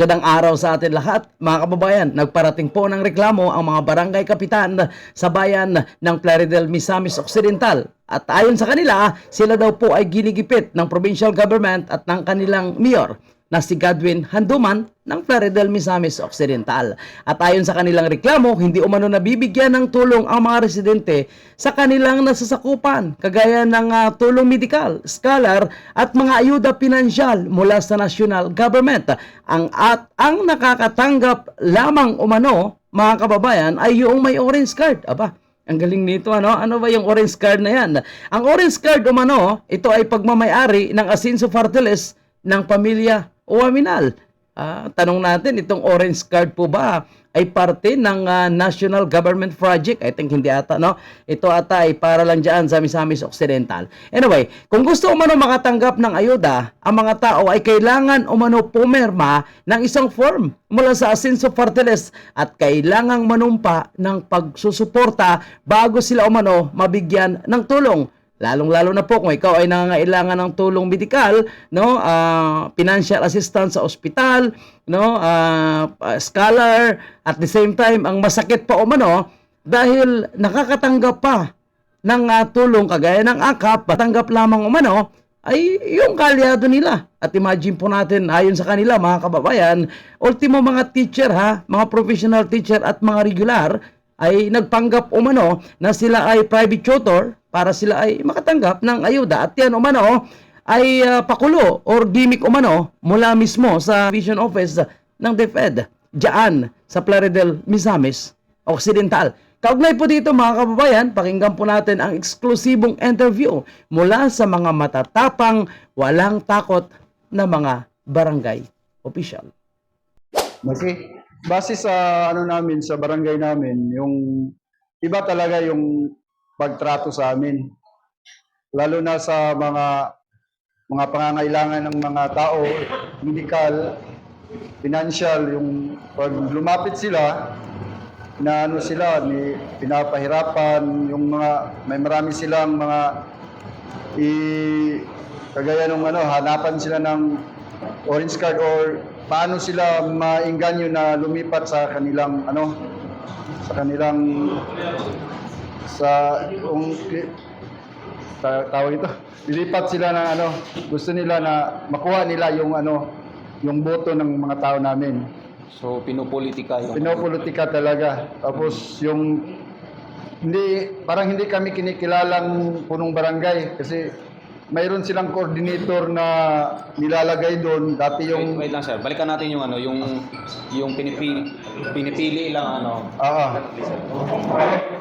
Magandang araw sa atin lahat, mga kababayan. Nagparating po ng reklamo ang mga barangay kapitan sa bayan ng Plaridel, Misamis Occidental. At ayon sa kanila, sila daw po ay ginigipit ng provincial government at ng kanilang mayor na si Godwin Handuman ng Plaridel, Misamis Occidental. At ayon sa kanilang reklamo, hindi umano nabibigyan ng tulong ang mga residente sa kanilang nasasakupan, kagaya ng ah, tulong medikal, scholar at mga ayuda pinansyal mula sa national government. Ang at ang nakakatanggap lamang umano, mga kababayan, ay yung may orange card. Aba, ang galing nito, ano? Ano ba yung orange card na yan? Ang orange card umano, ito ay pagmamayari ng Asinso Farteles ng pamilya Uwaminal. Ah, tanong natin, itong orange card po ba ay parte ng ah, national government project? I think hindi ata, no? Ito ata ay para lang dyan sa Misamis Occidental. Anyway, kung gusto umano makatanggap ng ayuda, ang mga tao ay kailangan umano pumirma ng isang form mula sa Asinso Farteles at kailangang manumpa ng pagsusuporta bago sila umano mabigyan ng tulong. Lalong-lalo na po kung ikaw ay nangangailangan ng tulong medikal, no, ah, financial assistance sa ospital, no, ah, scholar, at the same time ang masakit pa umano dahil nakakatanggap pa ng ah, tulong kagaya ng AKAP, patanggap lamang umano ay yung kalyado nila. At imagine po natin, ayon sa kanila mga kababayan, ultimo mga teacher ha, mga professional teacher at mga regular, ay nagpanggap umano na sila ay private tutor para sila ay makatanggap ng ayuda. At yan umano ay ah, pakulo or gimmick umano mula mismo sa Vision Office ng DepEd diyan sa Plaridel, Misamis Occidental. Kaugnay po dito mga kababayan, pakinggan po natin ang eksklusibong interview mula sa mga matatapang, walang takot na mga barangay official. Kasi base sa ano namin sa barangay namin, yung iba talaga yung pagtrato sa amin. Lalo na sa mga mga pangangailangan ng mga tao, medical, financial, yung pag lumapit sila, na ano sila, ni pinapahirapan, yung mga, may marami silang mga i kagaya nung ano, hanapan sila ng orange card or paano sila maingganyo na lumipat sa kanilang ano sa kanilang sa kung ta- tawag ito? Lilipat sila na ano gusto nila na makuha nila yung ano yung boto ng mga tao namin. So, pinupolitika yung... pinopolitika talaga. Tapos yung hindi parang hindi kami kinikilalang punong barangay kasi mayroon silang coordinator na nilalagay doon dati Wait, yung wait lang sir, balikan natin yung ano, yung yung pinipili, pinipili lang ano, ah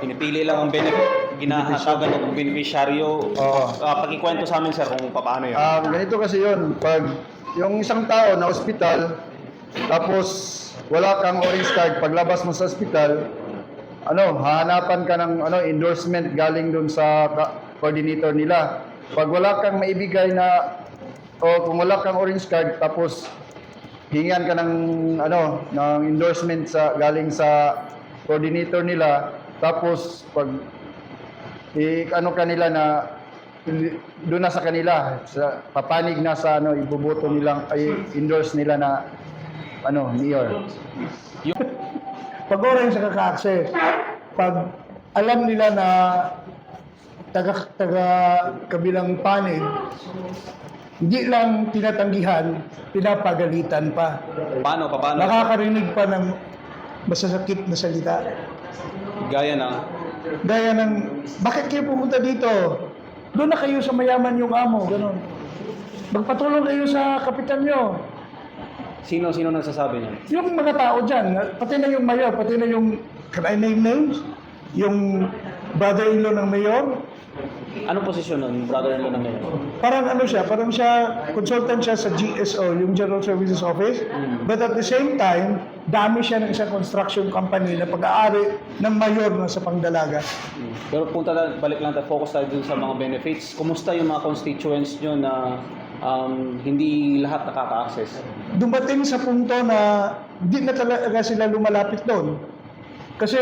pinipili lang ang benefit, ginahatagan ng beneficiaryo. Oo. Ah, pakikwento sa amin sir kung paano yun. Ah, ganito kasi yun, pag yung isang tao na ospital, tapos wala kang orange card, paglabas mo sa ospital, ano, hahanapan ka ng ano, endorsement galing dun sa coordinator nila. Pag wala kang maibigay na, o kung wala kang orange card, tapos hingan ka ng ano ng endorsement sa galing sa coordinator nila tapos pag i ano kanila na doon na sa kanila sa papanig na sa ano ibuboto nilang ay endorse nila na ano mayor. Pag orange sa kaka-access, pag alam nila na taga, taga kabilang panig, hindi lang tinatanggihan, pinapagalitan pa. Paano, paano? Nakakarinig pa ng masasakit na salita. Gaya ng, Gaya ng, bakit kayo pumunta dito? Doon na kayo sa mayaman yung amo, ganun. Magpatulong kayo sa kapitan nyo. sino, sino nagsasabi niyan? Yung mga tao dyan, pati na yung mayor, pati na yung, can I name names? Yung brother-in-law ng mayor, Anong posisyon nun, brother-in-law ng mayor? parang ano siya, parang siya, consultant siya sa GSO, yung General Services Office. But at the same time, dami siya ng isang construction company na pag-aari ng mayor na sa Pangdalaga. Hmm. Pero punta na, balik lang tayo, focus tayo dun sa mga benefits. Kumusta yung mga constituents nyo na um, hindi lahat nakaka-access? Dumating sa punto na di na talaga sila lumalapit doon. Kasi,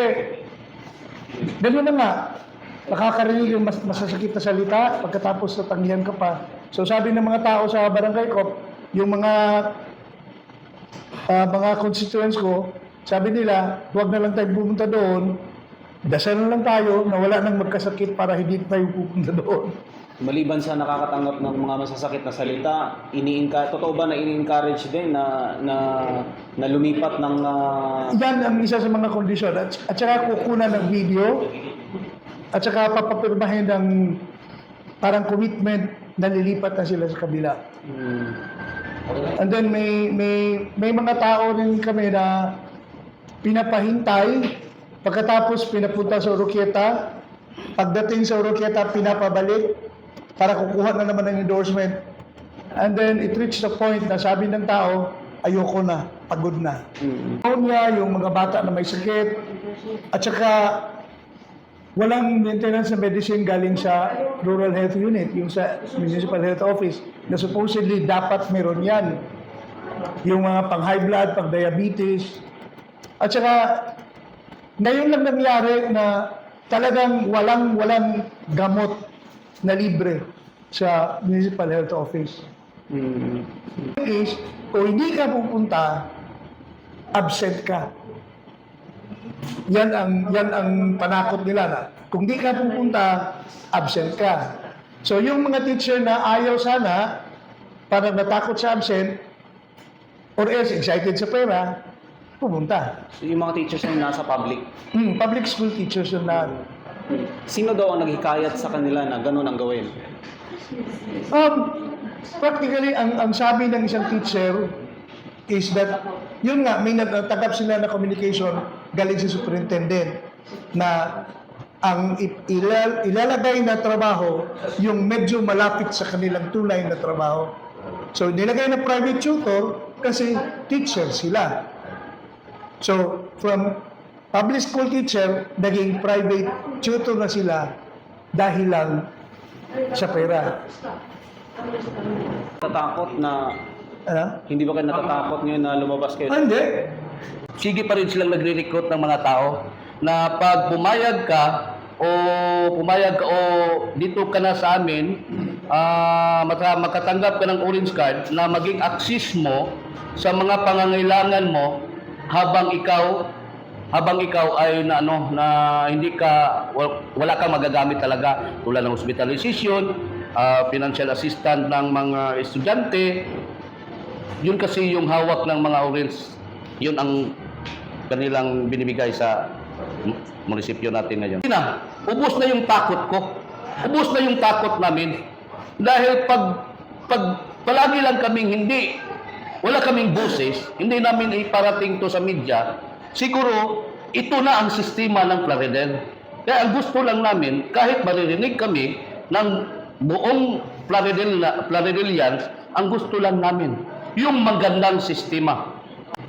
gano'n na nga, nakakarinig yung mas, masasakit na salita pagkatapos natanggihan ka pa. So sabi ng mga tao sa barangay ko, yung mga ah, mga constituents ko, sabi nila, huwag na lang tayo pumunta doon. Dasal na lang tayo na wala nang magkasakit para hindi tayo pupunta doon. Maliban sa nakakatanggap ng mga masasakit na salita, ini-encourage, totoo ba na ini-encourage din na, na, na lumipat ng ah, Yan ang isa sa mga kondisyon. At, at saka kukunan ng video at saka papapirmahin ng parang commitment na lilipat na sila sa kabila. mm, And then may may may mga tao rin kami na pinapahintay. Pagkatapos pinapunta sa Oroquieta pagdating sa Oroquieta pinapabalik para kukuha na naman ng endorsement. And then it reached the point na sabi ng tao ayoko na pagod na. Mm, niya yung mga bata na may sakit. At saka walang maintenance na medicine galing sa rural health unit, yung sa municipal health office, na supposedly dapat meron yan. Yung mga pang high blood, pang diabetes. At saka, ngayon lang nangyari na talagang walang walang gamot na libre sa municipal health office mm, is, kung hindi ka pupunta, absent ka. Yan ang yan ang panakot nila na kung di ka pupunta, absent ka. So yung mga teacher na ayaw sana, para natakot sa absent, or else excited sa pera, pupunta. So, yung mga teachers na nasa public, Hmm, public school teachers yun na sino daw ang naghikayat sa kanila na ganun ang gawin? Um, practically, ang, ang sabi ng isang teacher is that, yun nga, may natanggap sila na communication galing sa superintendent na ang ilalagay na trabaho yung medyo malapit sa kanilang tunay na trabaho. So, nilagay na private tutor kasi teacher sila. So, from public school teacher, naging private tutor na sila dahil lang sa pera. Natatakot na, Ano? hindi ba kayo natatakot ngayon na lumabas kayo? Ah, hindi. Sige pa rin silang nagre-recruit ng mga tao na pag pumayag ka o pumayag ka o dito ka na sa amin, maka- makatanggap ka ng orange card na maging access mo sa mga pangangailangan mo habang ikaw habang ikaw ay na ano na hindi ka wal- wala kang magagamit talaga tulad ng hospitalization, ah, financial assistance ng mga estudyante, yun kasi yung hawak ng mga orange. Yun ang kanilang binibigay sa munisipyo natin ngayon. Na, ubos na yung takot ko. Ubos na yung takot namin. Dahil pag, pag palagi lang kaming hindi, wala kaming boses, hindi namin iparating to sa media, siguro ito na ang sistema ng Plaridel. Kaya ang gusto lang namin, kahit maririnig kami ng buong Plaridel, Plaridelians, ang gusto lang namin, yung magandang sistema.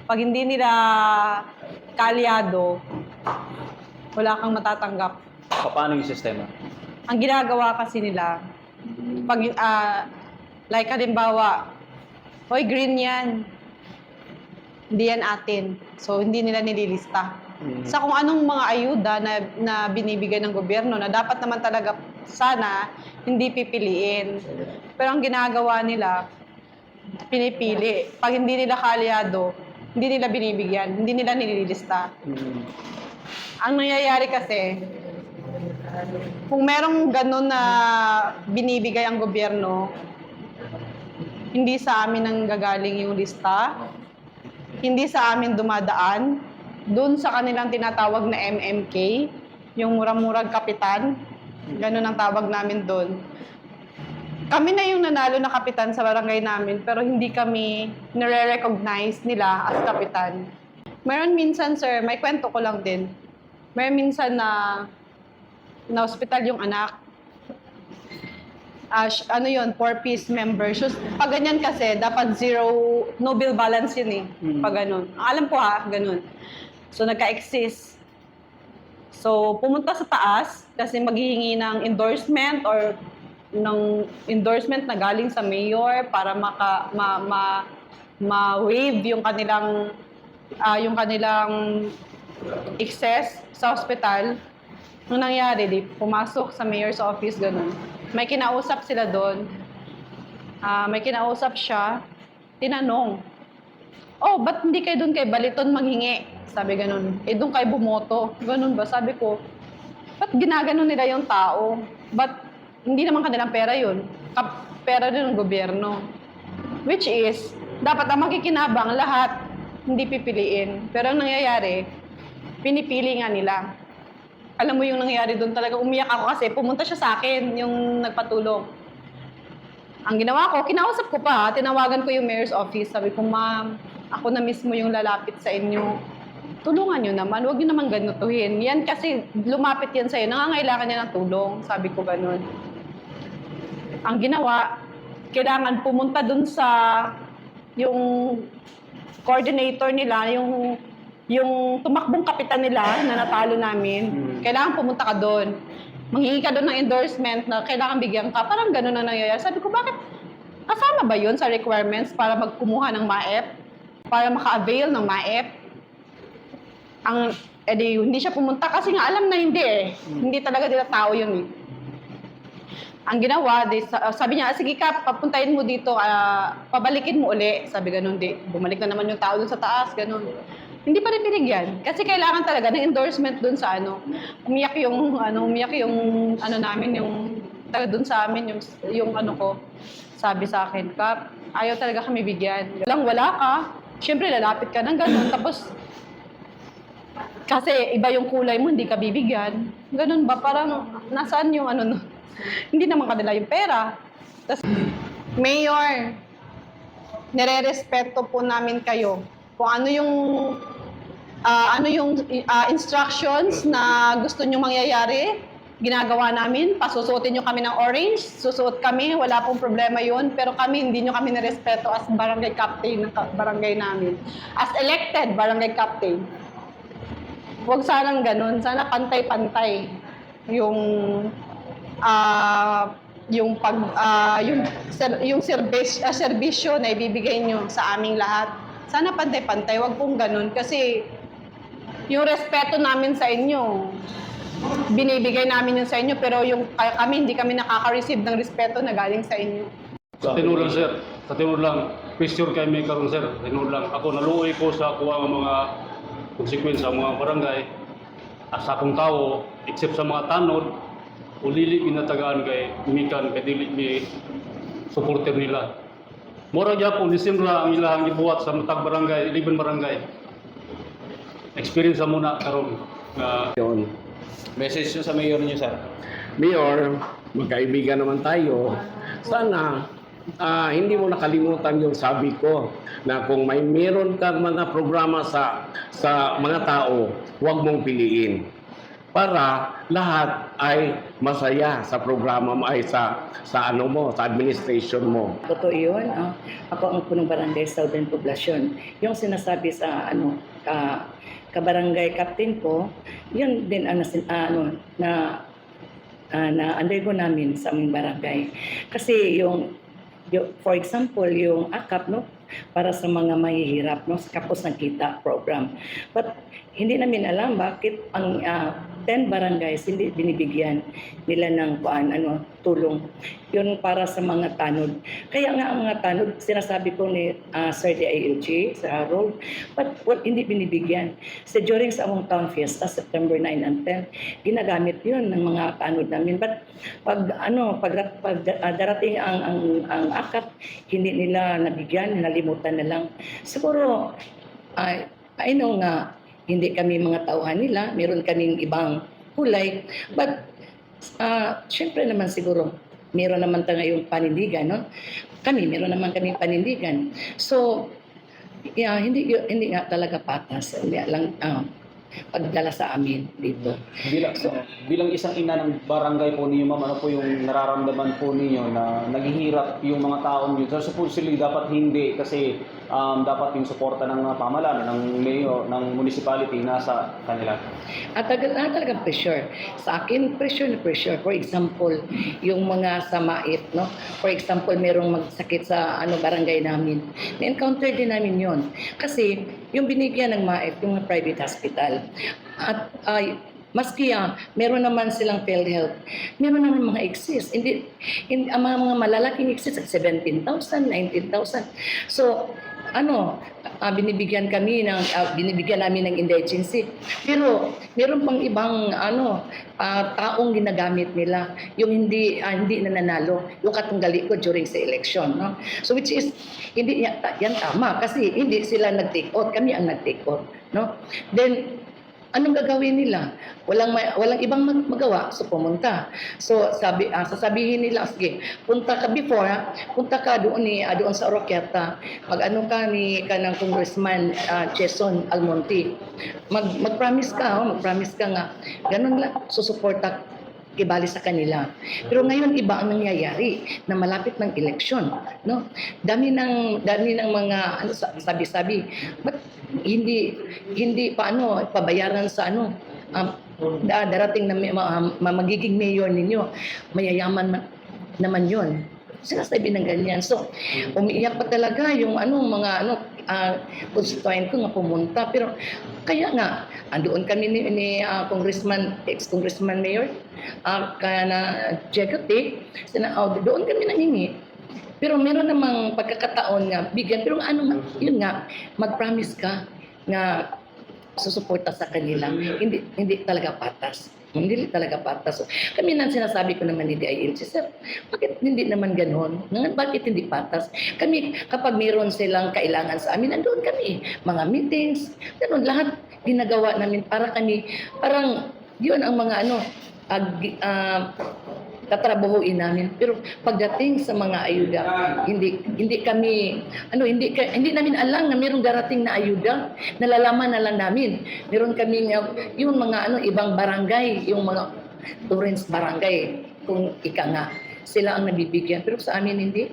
Pag hindi nila kalyado, wala kang matatanggap. Pa- Paano yung sistema? Ang ginagawa kasi nila, pag, ah, like halimbawa, hoy green yan, hindi yan atin. So, hindi nila nililista. Sa kung anong mga ayuda na, na binibigay ng gobyerno na dapat naman talaga sana hindi pipiliin. Pero ang ginagawa nila, pinipili. Pag hindi nila kalyado, hindi nila binibigyan, hindi nila nililista. Mm, Ang nangyayari kasi, kung merong ganun na binibigay ang gobyerno, hindi sa amin ang gagaling yung lista, hindi sa amin dumadaan, dun sa kanilang tinatawag na MMK, yung murang-murang kapitan, ganun ang tawag namin dun. Kami na yung nanalo na kapitan sa barangay namin, pero hindi kami nare-recognize nila as kapitan. Meron minsan, sir, may kwento ko lang din. Meron minsan na na hospital yung anak. Sh- ano yun, four-piece member. So, pag ganyan kasi, dapat zero, no bill balance yun eh. Pag ganun. Alam ko ha, ganun. So, nagka-exist. So, pumunta sa taas kasi maghihingi ng endorsement or ng endorsement na galing sa mayor para maka ma, ma, ma-waive yung kanilang ah, yung kanilang excess sa hospital. Nung nangyari, di, pumasok sa mayor's office, ganun. May kinausap sila doon. Ah, may kinausap siya. Tinanong, oh, ba't hindi kayo doon kay Baliton manghingi? Sabi ganun. Eh, doon kayo bumoto. Ganun ba? Sabi ko, ba't ginaganon nila yung tao? Ba't hindi naman kanilang pera yun? Kap pera din ng gobyerno. Which is, dapat ang makikinabang lahat, hindi pipiliin. Pero ang nangyayari, pinipili nga nila. Alam mo yung nangyayari doon talaga, umiyak ako kasi pumunta siya sa akin, yung nagpatulong. Ang ginawa ko, kinausap ko pa, tinawagan ko yung mayor's office. Sabi ko, ma'am, ako na mismo yung lalapit sa inyo. Tulungan nyo naman, huwag nyo naman ganutuhin. Yan kasi lumapit yan sa'yo, nangangailangan niya ng tulong. Sabi ko ganun. Ang ginawa, kailangan pumunta dun sa yung coordinator nila, yung yung tumakbong kapitan nila na natalo namin, kailangan pumunta ka doon. Manghingi ka doon ng endorsement na kailangan bigyan ka. Parang gano'n na nangyayari. Sabi ko, bakit kasama ba yun sa requirements para magkumuha ng MAEP? Para maka-avail ng MAEP? Ang, edi, hindi siya pumunta kasi nga alam na hindi eh. Hindi talaga nila tao yun eh. Ang ginawa, di, sa- sabi niya, sige ka, papuntahin mo dito, ah, pabalikin mo uli. Sabi ganun, di, bumalik na naman yung tao dun sa taas, ganun. Hindi pa rin binigyan. Kasi kailangan talaga ng endorsement dun sa ano. Umiyak yung, ano, umiyak yung, ano namin, yung, taga dun sa amin, yung, yung ano ko, sabi sa akin, Kap, ayaw talaga kami bigyan. Walang wala ka, syempre lalapit ka ng ganun, tapos, kasi iba yung kulay mo, hindi ka bibigyan. Ganun ba? Parang, nasaan yung ano, no? Hindi naman kanila yung pera. Tapos, Mayor, nire-respeto po namin kayo. Kung ano yung ah, ano yung ah, instructions na gusto nyo mangyayari, ginagawa namin. Pasusuotin nyo kami ng orange, susuot kami, wala pong problema yun. Pero kami, hindi nyo kami nirespeto as barangay captain ng barangay namin. As elected barangay captain. Huwag sanang ganun. Sana pantay-pantay yung ah yung pag ah, yung yung serbis, ah, serbisyo na ibibigay nyo sa aming lahat. Sana pantay-pantay, wag pong ganun kasi yung respeto namin sa inyo binibigay namin yun sa inyo pero yung kami hindi kami nakaka-receive ng respeto na galing sa inyo. Sa tinuod lang, sir. Sa tinuod lang, question kay may karon sir. Tinuod lang. Ako naluoy ko sa kuha ng mga konsekwensya mga barangay. At sa akong tao, except sa mga tanod, ulili pinatagaan kay umikan kay dili mi supporter nila. Mura gyapon December ang ilahang gibuhat sa matag barangay, 11 barangay. Experience mo na karon nga Yun. Message nyo sa mayor nyo, sir. Mayor, magkaibigan naman tayo. Sana ah, hindi mo nakalimutan yung sabi ko na kung may meron kang mga programa sa sa mga tao, huwag mong piliin para lahat ay masaya sa programa mo ay sa sa ano mo, sa administration mo. Totoo yun. ah. ako ang punong barangay Southern Poblacion. Yung sinasabi sa ano, ka, kabarangay captain ko, yun din ang nasin, ah, ano, na ah, na undergo namin sa aming barangay. Kasi yung, yung for example, yung AKAP, no, para sa mga mahihirap, no, sa Kapos ng Kita program. But hindi namin alam bakit ang ah, 10 barangays hindi binibigyan nila ng kuan ano tulong. Yun para sa mga tanod. Kaya nga ang mga tanod sinasabi ko ni ah, Sir DILG sa Harold but what hindi binibigyan? So during sa among town fiesta September 9 and 10 ginagamit yun ng mga tanod namin. But pag ano pag, pag ah, darating ang ang ang akap hindi nila nabigyan nalimutan na lang. Siguro I, I know nga hindi kami mga tauhan nila, meron kaming ibang kulay. But, uh, syempre naman siguro, meron naman tayo ngayong panindigan, no? Kami, meron naman kami panindigan. So, yeah, hindi, hindi nga talaga patas. Hindi lang, ah, pagdala sa amin dito. Bilang, bilang isang ina ng barangay po ninyo, ma'am, ano po yung nararamdaman po ninyo na naghihirap yung mga taong yun? So, supposedly, dapat hindi kasi um, dapat yung suporta ng mga pamalaan, ng mayor, ng municipality nasa kanila. At tagal na talagang pressure. Sa akin, pressure na pressure. For example, yung mga sa mait, no? For example, merong magsakit sa ano barangay namin. Na-encounter din namin yon Kasi yung binigyan ng mait, yung private hospital. At ay maski ah, meron naman silang PhilHealth, meron naman mga exist. Hindi, hindi ang mga, mga malalaking exist, 17,000, 19,000. So, ano, ah, binibigyan kami ng ah, binibigyan namin ng indigency. Pero meron pang ibang ano ah, taong ginagamit nila yung hindi ah, hindi nananalo, yung katunggali ko during sa election, no? So which is hindi yan, yan tama kasi hindi sila nag-take out, kami ang nag-take out, no? Then anong gagawin nila? Walang may- walang ibang mag- magawa, so pumunta. So sabi ah, sasabihin nila, sige, punta ka before, punta ka doon ni ah, doon sa Oroquieta, mag-ano ka ni kanang Congressman ah, Jason Almonte. Mag mag-promise ka, oh, mag-promise ka nga. Ganun lang susuporta ibali sa kanila. Pero ngayon iba ang nangyayari na malapit ng eleksyon, no? Dami ng dami ng mga ano sa- sabi-sabi. But hindi hindi paano pabayaran sa ano um, da- darating na ma- magiging mayor ninyo, mayayaman ma- naman 'yon. Sinasabi ng ganyan. So, umiiyak pa talaga yung ano mga ano uh, constituent ko nga pumunta pero kaya nga andoon kami ni, ni ah, congressman ex-congressman mayor uh, kaya na Jegote sina oh, doon kami nangingi pero meron namang pagkakataon nga bigyan pero ano yun nga mag-promise ka na susuporta sa kanila hindi hindi talaga patas hindi talaga patas. Kami nang sinasabi ko naman ni DILG, sir, bakit hindi naman ganon? Bakit hindi patas? Kami, kapag mayroon silang kailangan sa amin, nandoon kami. Mga meetings, ganon, lahat ginagawa namin para kami, parang yun ang mga ano, ag, tatrabahuin namin. Pero pagdating sa mga ayuda, hindi hindi kami ano hindi hindi namin alam na mayroong darating na ayuda. Nalalaman na lang namin. Meron kami yung mga ano ibang barangay, yung mga Torrens barangay kung ika nga sila ang nabibigyan pero sa amin hindi.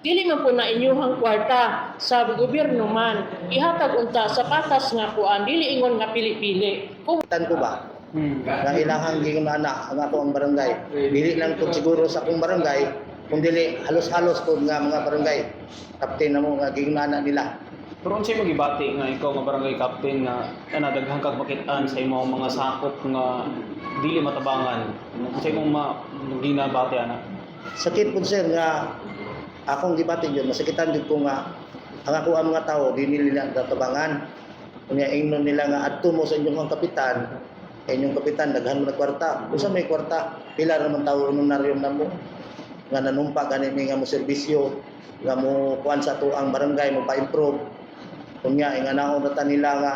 Dili man po na inyuhang kwarta sa gobyerno man ihatag unta sa patas nga kuan dili ingon nga pili-pili. Kung Tan ko ba? Na ilahang anak ang ako ang barangay. Dili lang to siguro sa akong barangay, kung dili halos-halos po nga mga barangay. Kapten na mo nga anak nila. Pero unsay mo gibati nga ikaw nga barangay captain nga ana daghang kag makitaan sa imong mga sakop nga dili matabangan. Unsay mo ma ginabati ana? Sakit po sir nga akong gibatin yun, masakitan din ko nga ang ako ang mga tao, di nila tatabangan. Kunya ingnon nila nga adto mo sa inyong kapitan, kay inyong kapitan daghan mo na kwarta. Usa may kwarta, pila naman tao honorarium na mo nga nanumpa gani nga mo serbisyo nga mo kuan sa to ang barangay mo pa-improve. Kunya nga naon na nila nga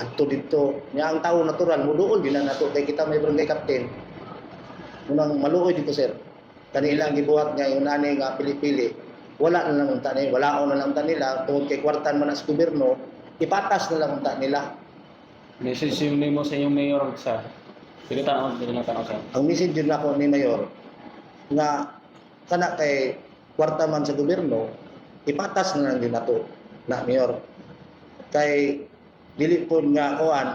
adto dito. Nya ang tao natural mo duol din na nato kay kita may barangay captain. Unang maluoy dito sir. Kanilang gibuhat nga yung nanay nga pili-pili. Wala na lang unta nila, wala na lang unta nila tungod kay kwartan man sa gobyerno, ipatas na lang unta nila. Message yung mo sa inyong mayor sa Dili tanaw, dili lang tanaw sa. Ang message yun ako ni Mayor nga kana kay kwarta man sa gobyerno, ipatas na lang din nato na Mayor. Kay dili po nga kuan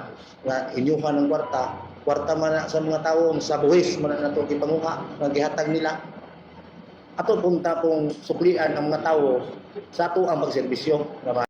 nga inyuhan ng kwarta, kwarta man sa mga tawo sa buhis man na nato gipanguha nga gihatag nila. Ato punta pong suklian ang mga tawo sa ato ang pagserbisyo.